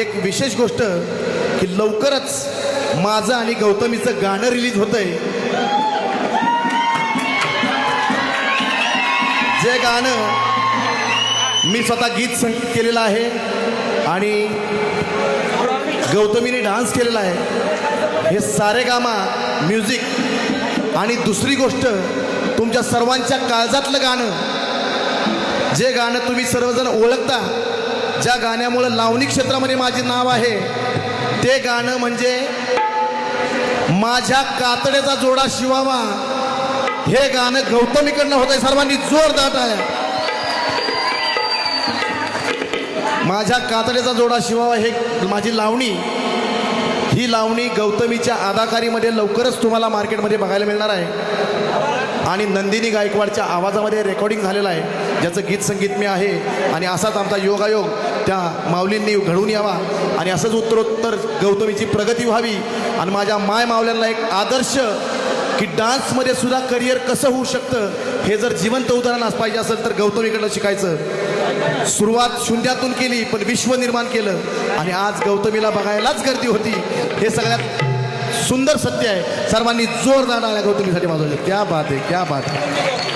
एक विशेष गोष्ट की लवकरच माझं आणि गौतमीचं गाणं रिलीज होतंय. जे गाणं मी स्वतः गीत संगीत केलेलं आहे आणि गौतमीने डान्स केलेला आहे. हे सारे गामा म्युझिक आणि दुसरी गोष्ट तुमच्या सर्वांच्या काळजातलं गाणं. जे गाणं तुम्ही सर्वजण ओळखता ज्या गाण्यामुळं लावणी क्षेत्रामध्ये माझे नाव आहे ते गाणं म्हणजे माझ्या कातड्याचा जोडा शिवावा. हे गाणं गौतमीकडनं होत आहे सर्वांनी जोरदार आहे. माझ्या कातड्याचा जोडा शिवावा हे माझी लावणी. ही लावणी गौतमीच्या अदाकारीमध्ये लवकरच तुम्हाला मार्केटमध्ये बघायला मिळणार आहे. आणि नंदिनी गायकवाडच्या आवाजामध्ये रेकॉर्डिंग झालेलं आहे. ज्याचं गीत संगीत मी आहे. आणि असाच आमचा योगायोग त्या माऊलींनी घडवून यावा आणि असंच उत्तरोत्तर गौतमीची प्रगती व्हावी. आणि माझ्या माय मावल्यांना एक आदर्श की डान्समध्ये सुद्धा करिअर कसं होऊ शकतं हे जर जिवंत उदाहरण असं पाहिजे असेल तर गौतमीकडनं शिकायचं. सुरुवात शून्यातून केली पण विश्व निर्माण केलं. आणि आज गौतमीला बघायलाच गर्दी होती. हे सगळ्यात सुंदर सत्य आहे. सर्वांनी जोरदार आल्या गौतमीसाठी माझं क्या बात आहे क्या बात आहे.